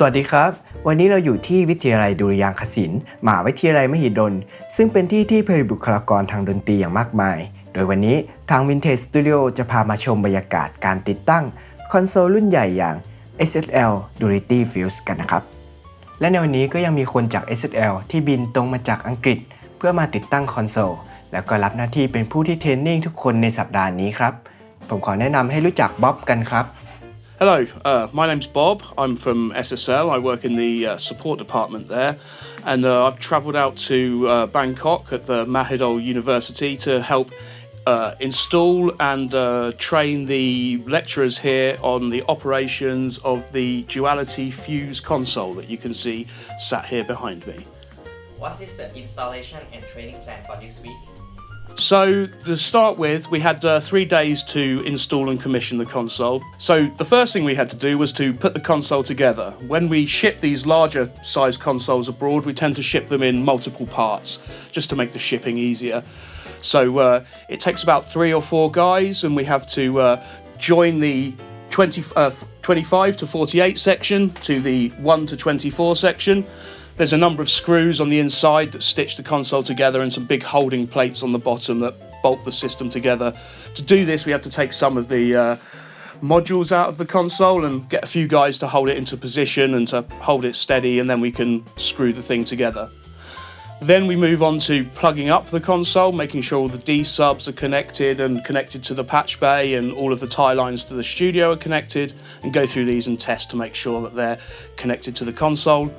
สวัสดีครับ วันนี้เราอยู่ที่วิทยาลัยดุริยางคศิลป์มหาวิทยาลัยมหิดล ซึ่งเป็นที่ที่ผลิตบุคลากรทางดนตรีอย่างมากมาย โดยวันนี้ทาง Vintage Studio จะพามาชมบรรยากาศการติดตั้ง คอนโซลรุ่นใหญ่อย่าง SSL Duality Fuse กันนะครับ และในวันนี้ก็ยังมีคนจาก SSL ที่บินตรงมาจากอังกฤษ เพื่อมาติดตั้งคอนโซลแล้วก็รับหน้าที่เป็นผู้ที่เทรนนิ่งทุกคนในสัปดาห์นี้ครับผมขอแนะนำให้รู้จักบ๊อบกันครับ Hello, uh, my name's Bob. I'm from SSL. I work in the uh, support department there, and uh, I've travelled out to uh, Bangkok at the Mahidol University to help uh, install and uh, train the lecturers here on the operations of the Duality Fuse console that you can see sat here behind me. What is the installation and training plan for this week? So, to start with, we had uh, three days to install and commission the console. So, the first thing we had to do was to put the console together. When we ship these larger size consoles abroad, we tend to ship them in multiple parts just to make the shipping easier. So, uh, it takes about three or four guys, and we have to uh, join the 20, uh, 25 to 48 section to the 1 to 24 section. There's a number of screws on the inside that stitch the console together and some big holding plates on the bottom that bolt the system together. To do this, we have to take some of the uh, modules out of the console and get a few guys to hold it into position and to hold it steady, and then we can screw the thing together. Then we move on to plugging up the console, making sure all the D subs are connected and connected to the patch bay, and all of the tie lines to the studio are connected, and go through these and test to make sure that they're connected to the console.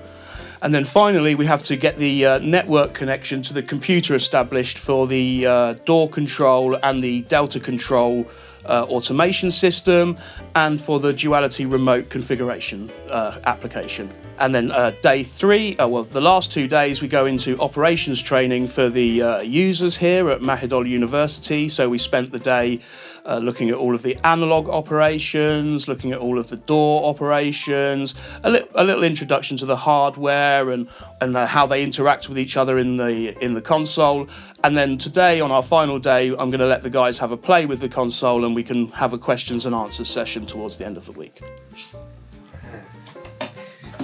And then finally, we have to get the uh, network connection to the computer established for the uh, door control and the Delta control uh, automation system and for the duality remote configuration uh, application. And then uh, day three, uh, well, the last two days, we go into operations training for the users here at Mahidol University. So we spent the day uh, looking at all of the analog operations, looking at all of the door operations, a, li- a little introduction to the hardware and and uh, how they interact with each other in the in the console. And then today on our final day, I'm going to let the guys have a play with the console, and we can have a questions and answers session towards the end of the week.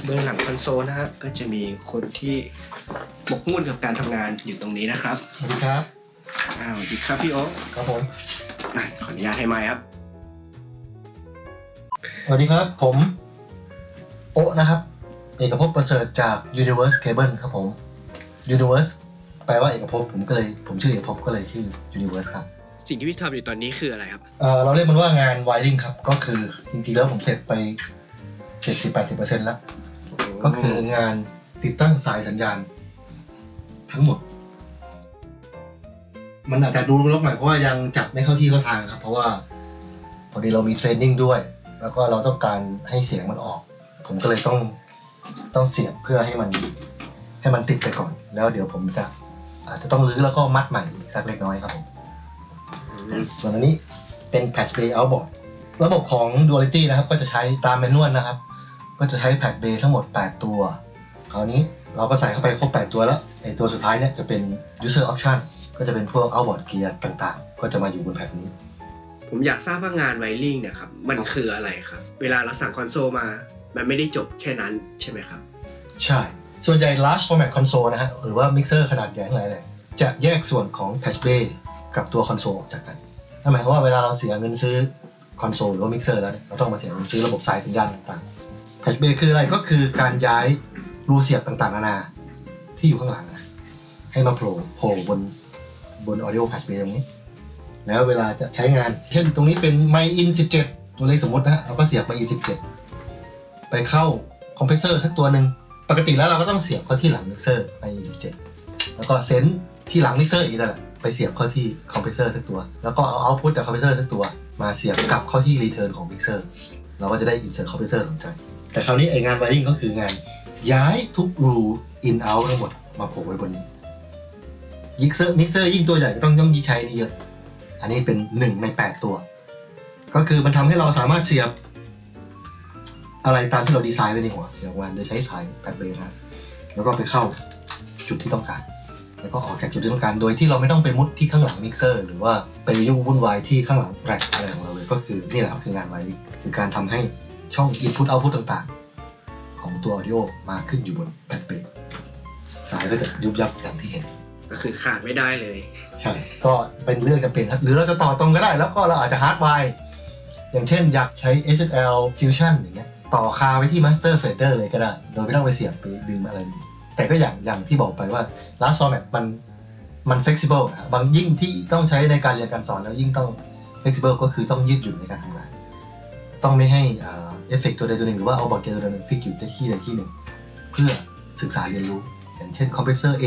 เบื้องหลังคอนโซลนะฮะก็จะมีคนที่หมกมุ่นกับการทำงานอยู่ตรงนี้นะครับ อะขออนุญาตให้ไมค์ครับ สวัสดีครับ ผมโอะนะครับ เอกภพประเสริฐจาก Universe Cable ครับผม Universe แปลว่าเอกภพผมก็เลยผมชื่อเอกภพก็เลยชื่อ Universe ครับสิ่งที่พี่ทำอยู่ตอนนี้คืออะไรครับ เอ่อเราเรียกมันว่างาน wiring ครับ ก็คือจริงๆแล้วผมเสร็จไป70-80%แล้ว ก็คืองานติดตั้งสายสัญญาณ ทั้งหมด มันอาจจะดูรกหน่อยเพราะว่ายังจับไม่เข้าที่เข้าทางครับ เพราะว่าพอดีเรามีเทรนนิ่งด้วย แล้วก็เราต้องการให้เสียงมันออก ผมก็เลยต้องต้องเสียบเพื่อให้มัน ให้มันติดไปก่อน แล้วเดี๋ยวผมจะอาจจะต้องรื้อแล้วก็มัดใหม่อีกสักเล็กน้อยครับผมส่วนอันนี้เป็น patch bay outboard ระบบของ duality นะครับ ก็จะใช้ตามแมนนวลนะครับ ก็จะใช้แพดเบย์ทั้งหมด 8 ตัว คราวนี้เราก็ใส่เข้าไปครบ 8 ตัวแล้วไอตัวสุดท้ายเนี่ยจะเป็น user option ก็จะเป็นพวก outboard gear ต่างๆ ก็จะมาอยู่บนแพดนี้ ผมอยากทราบว่างานไวริงเนี่ยครับ มันคืออะไรครับ เวลาเราสั่งคอนโซลมา มันไม่ได้จบแค่นั้นใช่ไหมครับ ใช่ ส่วนใหญ่ large format console นะฮะ หรือว่า mixer ขนาดใหญ่ทั้งหลายแหละจะแยกส่วนของ patch bay กับตัวคอนโซลออกจากกันนั่นหมายความว่าเวลาเราเสียเงินซื้อคอนโซลหรือว่า mixer แล้วเนี่ยเราต้องมาเสียเงินซื้อระบบสายสัญญาณต่างๆ patch bay คืออะไรก็คือการย้ายรูเสียบต่างๆ นานาที่อยู่ข้างหลังนะให้มาโผล่โผล่บน บน audio patch bay ตรงนี้ แล้วเวลาจะใช้งาน เช่นตรงนี้เป็น My In 17 ตัวเลขสมมตินะฮะเราก็เสียบ My In 17 ไปเข้าคอมเพรสเซอร์สักตัวหนึ่งปกติแล้วเราก็ต้องเสียบเข้าที่หลังมิกเซอร์ My In 17 แล้วก็เซนที่หลังมิกเซอร์อีกนั่นแหละไปเสียบเข้าที่คอมเพรสเซอร์สักตัว แล้วก็เอาเอาพุตจากคอมเพรสเซอร์สักตัว มาเสียบกลับเข้าที่รีเทิร์นของมิกเซอร์เราก็จะได้อินเสิร์ตคอมเพรสเซอร์สนใจ แต่คราวนี้ไองานไวริงก็คืองานย้ายทุกรูอินเอาทั้งหมดมาโผล่ไว้บนนี้ มิกเซอร์มิกเซอร์ยิ่งตัวใหญ่ก็ต้องต้องยิ่งใช้นี่เยอะ อันนี้เป็นหนึ่งในแปดตัว ก็คือมันทำให้เราสามารถเสียบ อะไรตามที่เราดีไซน์ไว้ในหัวอย่างวันโดยใช้สายแพดเบรนะแล้วก็ไปเข้าจุดที่ต้องการ แล้วก็ออกจากจุดที่ต้องการ โดยที่เราไม่ต้องไปมุดที่ข้างหลังมิกเซอร์ หรือว่าไปยุ่งวุ่นวายที่ข้างหลังแร็กอะไรของเราเลย ก็คือนี่แหละคืองานไวริคือการทำให้ช่อง Input Output ต่างๆ ของตัว audio มาขึ้นอยู่บนแผ่นเบรกสายก็จะยุบยับอย่างที่เห็น ก็คือขาดไม่ได้เลยใช่ก็เป็นเรื่องจำเป็นหรือเราจะต่อตรงก็ได้ แล้วก็เราอาจจะฮาร์ดไวร์อย่างเช่นอยากใช้ SSL Fusion อย่างเงี้ยต่อคาไว้ที่ Master Fader เลยก็ได้ โดยไม่ต้องไปเสียบไปดึงอะไร แต่ก็อย่างอย่างที่บอกไปว่า last format มันมัน flexible นะบางยิ่งที่ต้องใช้ในการเรียนการสอนแล้วยิ่งต้อง flexible ก็คือต้องยืดหยุ่นในการทำงาน ต้องไม่ให้เอฟเฟกตัวใดตัวหนึ่งหรือว่าเอาบอร์ดเกมตัวใดตัวหนึ่งฟิกอยู่ในที่ใดที่หนึ่ง เพื่อศึกษาเรียนรู้ อย่างเช่นคอมเพรสเซอร์ A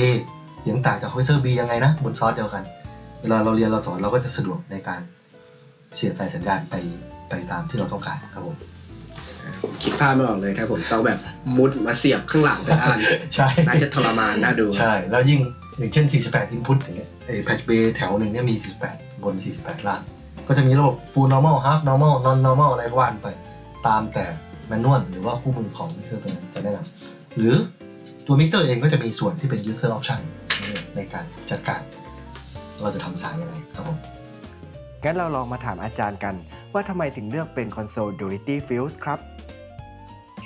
ยงต่างจากคอมเพรสเซอร์ B ยังไงนะ บนซอสเดียวกัน เวลาเราเรียนเราสอนเราก็จะสะดวกในการเสียบสายสัญญาณไปไปตามที่เราต้องการครับผมคิดภาพไม่ออกเลยถ้าผมต้องแบบมุดมาเสียบข้างหลังแต่ละอันใช่น่าจะทรมานน่าดูใช่แล้วยิ่งอย่างเช่น 48 input อย่างเงี้ยไอ้ patch bay แถวหนึ่งเนี่ยมี 48 บน 48 ล่างก็จะมีระบบ full normal half normal non normal อะไรก็ว่านไป ตามแต่ manual หรือว่าคู่มือของมิเตอร์ตัวนั้นจะแนะนำหรือตัวมิเตอร์เองก็จะมีส่วนที่เป็น user option ในการจัดการเราจะทำสายยังไงครับผมงั้นเราลองมาถามอาจารย์กัน ว่าทำไมถึงเลือกเป็นคอนโซล Duality Fuse ครับ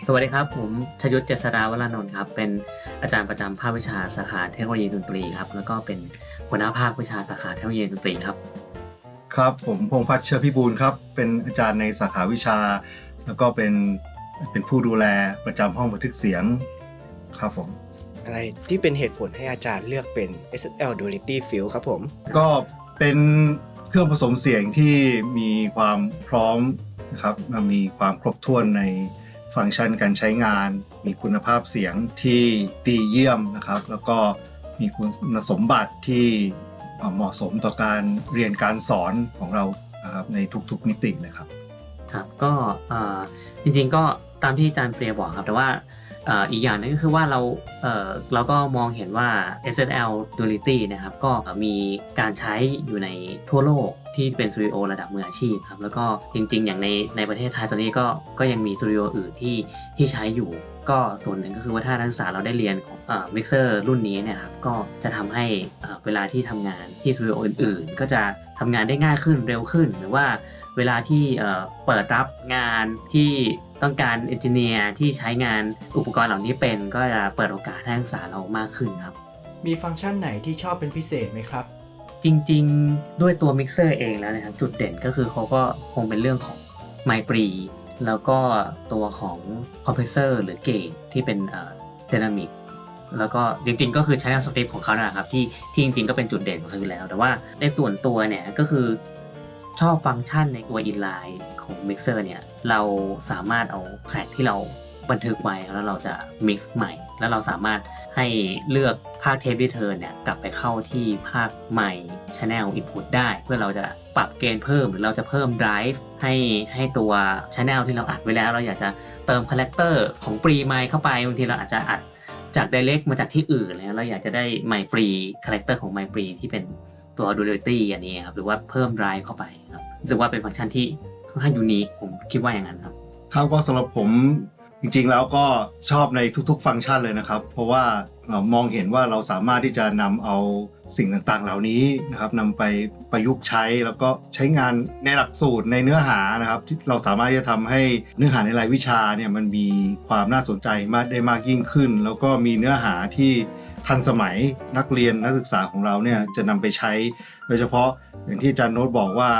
สวัสดีครับ ผมชยุทธเจษฎาวรานนท์ครับ เป็นอาจารย์ประจำภาควิชาสาขาเทคโนโลยีดนตรีครับ แล้วก็เป็นหัวหน้าภาควิชาสาขาเทคโนโลยีดนตรีครับ ครับผมพงษ์พัฒน์เชื้อพิบูลครับ เป็นอาจารย์ในสาขาวิชา แล้วก็เป็นเป็นผู้ดูแลประจำห้องบันทึกเสียงครับผม อะไรที่เป็นเหตุผลให้อาจารย์เลือกเป็น SSL Duality Field ครับผม ก็เป็นเครื่องผสมเสียงที่มีความพร้อมนะครับมีความครบถ้วนในฟังก์ชันการใช้งาน มีคุณภาพเสียงที่ดีเยี่ยมนะครับ แล้วก็มีคุณสมบัติที่เหมาะสมต่อการเรียนการสอนของเรานะครับในทุกๆมิติเลยครับ ครับก็เอ่อจริงๆก็ตามที่อาจารย์เปรียบอกครับ แต่ว่าเอีกอย่างหนึงก็คือว่าเราเเราก็มองเห็นว่า SSL Duality นะครับก็มีการใช้อยู่ในทั่วโลกที่เป็นสตูดิโอระดับมืออาชีพครับแล้วก็จริงๆ อย่างในในประเทศไทยตอนนี้ก็ก็ยังมีสตูดิโออื่นที่ที่ใช้อยู่ ก็ส่วนหนึ่งก็คือว่าถ้านักศึกษาเราได้เรียนของมิกเซอร์รุ่นนี้เนี่ยครับก็จะทำให้เวลาที่ทำงานที่สตูดิโออื่น ๆ ก็จะทำงานได้ง่ายขึ้นเร็วขึ้น หรือว่าเวลาที่เปิดรับงานที่ ต้องการเอนจิเนียร์ที่ใช้งานอุปกรณ์เหล่านี้เป็นก็จะเปิดโอกาสให้นักศึกษาเรามากขึ้นครับ มีฟังก์ชันไหนที่ชอบเป็นพิเศษไหมครับ จริงๆ ด้วยตัวมิกเซอร์เองแล้วนะครับ จุดเด่นก็คือเขาก็คงเป็นเรื่องของไมปรีแล้วก็ตัวของคอมเพรสเซอร์หรือเกจที่เป็นเดนามิกแล้วก็จริงๆ ก็คือใช้งานสคริปต์ของเขานั่นแหละครับที่ที่จริงๆ ก็เป็นจุดเด่นของเขาอยู่แล้ว แต่ว่าในส่วนตัวเนี่ยก็คือ ชอบฟังก์ชันในตัวอินไลน์ของมิกเซอร์เนี่ย เราสามารถเอาแทร็กที่เราบันทึกไว้แล้วเราจะมิกซ์ใหม่ แล้วเราสามารถให้เลือกภาคเทปรีเทิร์นเนี่ยกลับไปเข้าที่ภาคใหม่ Channel Input ได้ เพื่อเราจะปรับเกณฑ์เพิ่ม หรือเราจะเพิ่ม Drive ให้ให้ตัว Channel ที่เราอัดไว้แล้ว เราอยากจะเติมคาแรคเตอร์ของปรีไมค์เข้าไปบางทีเราอาจจะอัดจาก Direct มาจากที่อื่นเลยนะเราอยากจะได้ไมค์ปรีคาแรคเตอร์ของไมค์ปรีที่เป็นตัว Duality อันนี้ครับหรือว่าเพิ่ม Drive เข้าไป รู้สึกว่าเป็นฟังก์ชันที่ค่อนข้างยูนิคผมคิดว่าอย่างนั้นครับ ครับก็สำหรับผมจริงๆแล้วก็ชอบในทุกๆ ฟังก์ชันเลยนะครับ เพราะว่าเอ่อมองเห็นว่าเราสามารถที่จะนำเอาสิ่งต่างๆ เหล่านี้นะครับนำไปประยุกต์ใช้แล้วก็ใช้งานในหลักสูตรในเนื้อหานะครับ ที่เราสามารถที่จะทำให้เนื้อหาในรายวิชาเนี่ยมันมีความน่าสนใจมากได้มากยิ่งขึ้น แล้วก็มีเนื้อหาที่ทันสมัยนักเรียนนักศึกษาของเราเนี่ยจะนำไปใช้ โดยเฉพาะอย่างที่อาจารย์โน้ตบอกว่า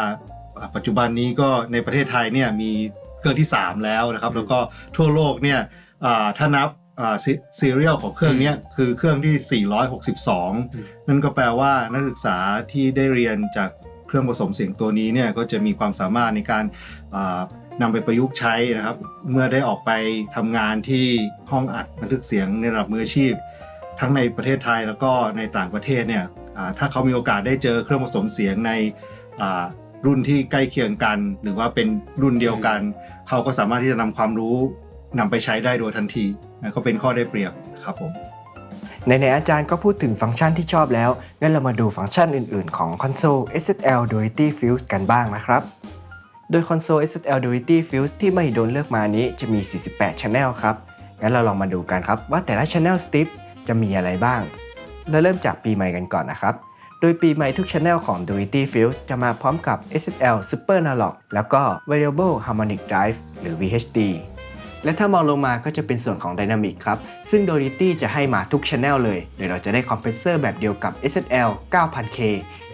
ปัจจุบันนี้ก็ในประเทศไทยเนี่ยมีเครื่องที่ 3 แล้วนะครับ แล้วก็ทั่วโลกเนี่ยอ่าถ้านับซีเรียลของเครื่องเนี้ยคือเครื่องที่ 462 นั่นก็แปลว่านักศึกษาที่ได้เรียนจากเครื่องผสมเสียงตัวนี้เนี่ยก็จะมีความสามารถในการอ่านำไปประยุกต์ใช้นะครับ เมื่อได้ออกไปทำงานที่ห้องอัดบันทึกเสียงในระดับมืออาชีพ ทั้งในประเทศไทยแล้วก็ในต่างประเทศเนี่ยอ่าถ้าเขามีโอกาสได้เจอเครื่องผสมเสียงในอ่า รุ่นที่ใกล้เคียงกัน หรือว่าเป็นรุ่นเดียวกัน เขาก็สามารถที่จะนำความรู้นำไปใช้ได้โดยทันทีนะก็เป็นข้อได้เปรียบครับผมในในๆอาจารย์ก็พูดถึงฟังก์ชันที่ชอบแล้ว งั้นเรามาดูฟังก์ชันอื่น ๆ ของคอนโซล SSL Duality Fuse กันบ้างนะครับ โดยคอนโซล SSL Duality Fuse ที่ไม่โดนเลือกมานี้จะมี 48 Channel ครับ งั้นเราลองมาดูกันครับว่าแต่ละ Channel Strip จะมีอะไรบ้าง เราเริ่มจากปีใหม่กันก่อนนะครับ โดยปีใหม่ทุก Channel ของ Duality Fuse จะมาพร้อมกับ SSL Super Analog แล้วก็ Variable Harmonic Drive หรือ VHD และถ้ามองลงมาก็จะเป็นส่วนของ Dynamic ครับ ซึ่ง Dority จะให้มาทุก Channel เลย โดยเราจะได้คอมเพรสเซอร์แบบเดียวกับ SSL 9000K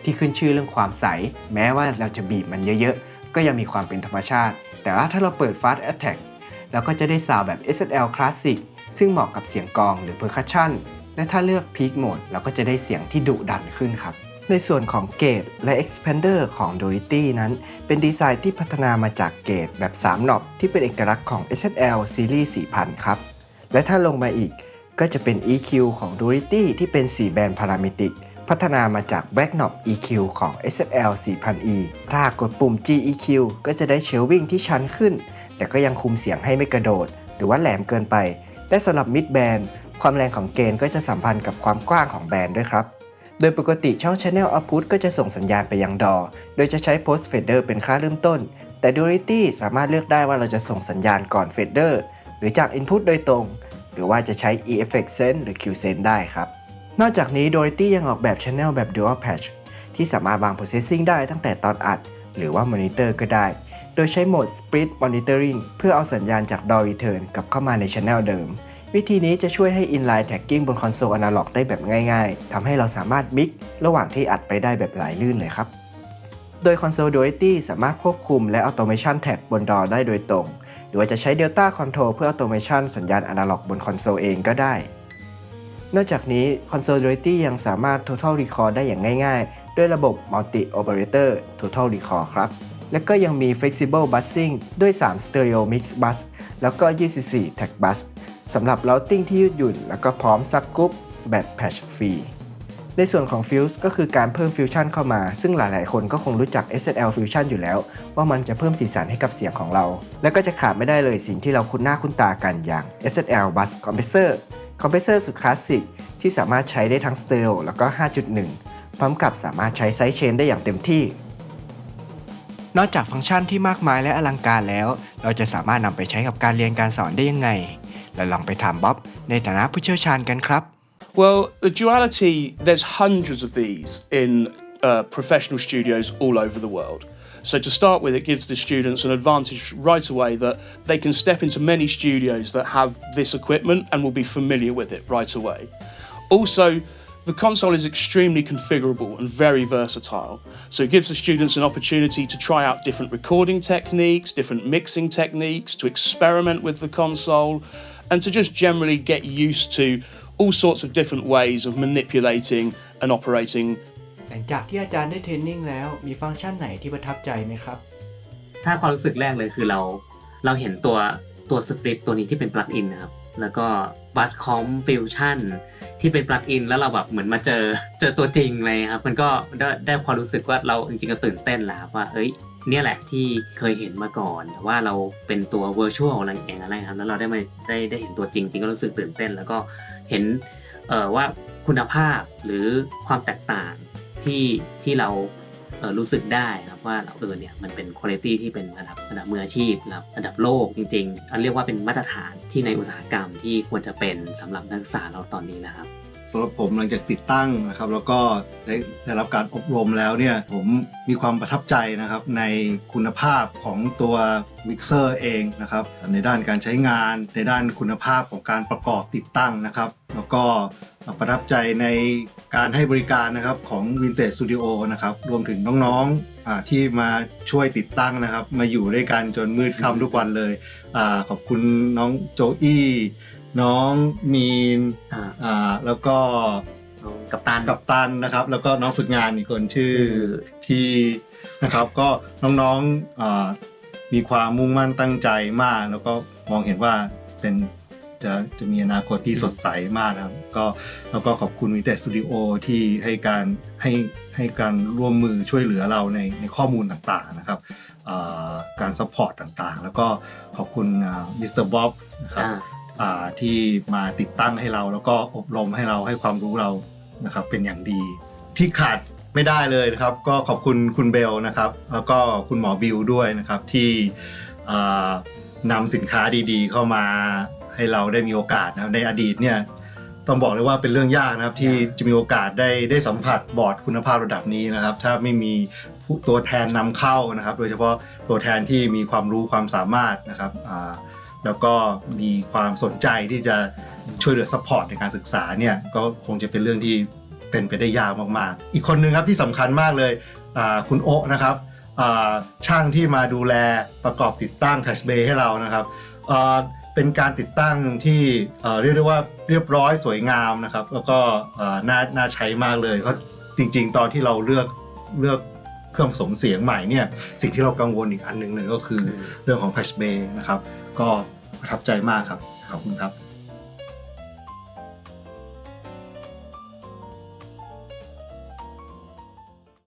ที่ขึ้นชื่อเรื่องความใส แม้ว่าเราจะบีบมันเยอะๆ ก็ยังมีความเป็นธรรมชาติ แต่ว่าถ้าเราเปิด Fast Attack เราก็จะได้ซาวแบบ SSL Classic ซึ่งเหมาะกับเสียงกองหรือ Percussion และถ้าเลือก Peak Mode เราก็จะได้เสียงที่ดุดันขึ้นครับ ในส่วนของเกตและ Expander ของ Dority นั้น เป็นดีไซน์ที่พัฒนามาจากเกตแบบ 3 หนอบที่เป็นเอกลักษณ์ของ SSL Series 4000 ครับ และถ้าลงมาอีกก็จะเป็น EQ ของ Dority ที่เป็น 4 แบนด์พารามิติกพัฒนามาจาก Back Knob EQ ของ SSL 4000E ถ้ากดปุ่ม GEQ ก็จะได้เชลวิ่งที่ชันขึ้น แต่ก็ยังคุมเสียงให้ไม่กระโดด หรือว่าแหลมเกินไป และสำหรับ Mid Band ความแรงของเกณฑ์ก็จะสัมพันธ์กับความกว้างของแบนด์ด้วยครับ โดยปกติช่อง Channel Output ก็จะส่งสัญญาณไปยังดอ โดยจะใช้ Post Fader เป็นค่าเริ่มต้น แต่ Duality สามารถเลือกได้ว่าเราจะส่งสัญญาณก่อน Fader หรือจาก Input โดยตรง หรือว่าจะใช้ E-Effect Sense หรือ Q-Sense ได้ครับ นอกจากนี้ Duality ยังออกแบบ Channel แบบ Dual Patch ที่สามารถวาง Processing ได้ตั้งแต่ตอนอัด หรือว่า Monitor ก็ได้ โดยใช้โหมด Split Monitoring เพื่อเอาสัญญาณจาก DAW Return กลับเข้ามาใน Channel เดิม วิธีนี้จะช่วยให้ inline tagging บนคอนโซลอนาล็อกได้แบบง่ายๆ ทำให้เราสามารถมิกระหว่างที่อัดไปได้แบบไหลลื่นเลยครับ โดย Console Duality สามารถควบคุมและ Automation Tag บน DAW ได้โดยตรง หรือว่าจะใช้ Delta Control เพื่อ Automation สัญญาณอนาล็อกบนคอนโซลเองก็ได้ นอกจากนี้ Console Duality ยังสามารถ Total Recall ได้อย่างง่ายๆ ด้วยระบบ Multi Operator Total Recall ครับ และก็ยังมี Flexible Buzzing ด้วย 3 Stereo Mix Bus แล้วก็ 24 Tag Bus สำหรับ routing ที่ยืดหยุ่น แล้วก็พร้อมซับกรุ๊ปแบบ patch ฟรีในส่วนของ Fuse ก็คือการเพิ่มฟิวชั่นเข้ามา ซึ่งหลาย ๆ คนก็คงรู้จัก SSL Fusion อยู่แล้ว ว่ามันจะเพิ่มสีสันให้กับเสียงของเรา และก็จะขาดไม่ได้เลยสิ่งที่เราคุ้นหน้าคุ้นตากันอย่าง SSL Bus Compressor คอมเพรสเซอร์สุดคลาสสิกที่สามารถใช้ได้ทั้งสเตอริโอแล้วก็ 5.1 พร้อมกับสามารถใช้ไซส์เชนได้อย่างเต็มที่ นอกจากฟังก์ชันที่มากมายและอลังการแล้ว เราจะสามารถนำไปใช้กับการเรียนการสอนได้ยังไง เราลองไปถามบ๊อบในฐานะผู้เชี่ยวชาญกันครับ Well, the duality, there's hundreds of these in uh, professional studios all over the world. So, to start with, it gives the students an advantage right away that they can step into many studios that have this equipment and will be familiar with it right away. Also, the console is extremely configurable and very versatile. So, it gives the students an opportunity to try out different recording techniques, different mixing techniques, to experiment with the console, And to just generally get used to all sorts of different ways of manipulating and operating หลังจากที่อาจารย์ได้เทรนนิ่งแล้วมีฟังก์ชันไหนที่ประทับใจไหมครับ ถ้าความรู้สึกแรกเลยคือเราเราเห็นตัวตัวสคริปต์ตัวนี้ที่เป็นปลั๊กอินนะครับ แล้วก็บัสคอมฟิวชั่นที่เป็นปลั๊กอินแล้วเราแบบเหมือนมาเจอเจอตัวจริงเลยครับ มันก็ได้ได้ความรู้สึกว่าเราจริงๆก็ตื่นเต้นแล้วครับว่า เอ้ย เนี่ยแหละที่เคยเห็นมาก่อนแต่ว่าเราเป็นตัว virtual อะไรอย่างอะไรครับแล้วเราได้มาได้ได้เห็นตัวจริงจริงก็รู้สึกตื่นเต้น แล้วก็เห็นเอ่อว่าคุณภาพหรือความแตกต่างที่ที่เราเรู้สึกได้ครับว่าเออเนี่ยมันเป็นคุณภาพที่เป็นระดับระดับมืออาชีพระดับระดับโลกจริงๆอันเรียกว่าเป็นมาตรฐานที่ในอุตสาหกรรมที่ควรจะเป็นสำหรับนักศึกษาเราตอนนี้นะครับ สำหรับผมหลังจากติดตั้งนะครับ แล้วก็ได้ได้รับการอบรมแล้วเนี่ยผมมีความประทับใจนะครับในคุณภาพของตัวมิกเซอร์เองนะครับ ในด้านการใช้งาน ในด้านคุณภาพของการประกอบติดตั้งนะครับ แล้วก็ประทับใจในการให้บริการนะครับของ Vintage Studio นะครับรวมถึงน้องๆที่มาช่วยติดตั้งนะครับ มาอยู่ด้วยกันจนมืดค่ำทุกวันเลยอขอบคุณน้องโจอี้ น้องมีนอ่าอ่าแล้วก็น้องกัปตันกับตันนะครับ แล้วก็น้องฝึกงานอีกคนชื่อพีนะครับ ก็น้องๆอ่ามีความมุ่งมั่นตั้งใจมาก แล้วก็มองเห็นว่าเป็นจะจะมีอนาคตที่สดใสมากนะครับ ก็แล้วก็ขอบคุณวิเตสตูดิโอที่ให้การให้ให้การร่วมมือช่วยเหลือเราในในข้อมูลต่างๆนะครับอ่าการซัพพอร์ตต่างๆ แล้วก็ขอบคุณมิสเตอร์บ๊อบนะครับอ่าอ่า ที่มาติดตั้งให้เรา แล้วก็อบรมให้เราให้ความรู้เรานะครับเป็นอย่างดี ที่ขาดไม่ได้เลยนะครับ ก็ขอบคุณคุณเบลนะครับ แล้วก็คุณหมอบิวด้วยนะครับที่นำสินค้าดีๆ เข้ามาให้เราได้มีโอกาสนะครับในอดีตเนี่ยต้องบอกเลยว่าเป็นเรื่องยากนะครับที่จะมีโอกาสได้ได้สัมผัสบอร์ดคุณภาพระดับนี้นะครับ ถ้าไม่มีตัวแทนนำเข้านะครับ โดยเฉพาะตัวแทนที่มีความรู้ความสามารถนะครับ แล้วก็มีความสนใจที่จะช่วยเหลือซัพพอร์ตในการศึกษาเนี่ยก็คงจะเป็นเรื่องที่เป็นไปได้ยากมากๆ อีกคนหนึ่งครับที่สำคัญมากเลยคุณโอะนะครับช่างที่มาดูแลประกอบติดตั้ง Touch Bay ให้เรานะครับเป็นการติดตั้งที่เรียกได้ว่าเรียบร้อยสวยงามนะครับ แล้วก็น่าน่าใช้มากเลยเพราะจริง ๆ ตอนที่เราเลือกเลือกเครื่องผสมเสียงใหม่เนี่ยสิ่งที่เรากังวลอีกอันหนึ่งเลยก็คือเรื่องของ Touch Bay นะครับ ก็ประทับใจมากครับ ขอบคุณครับ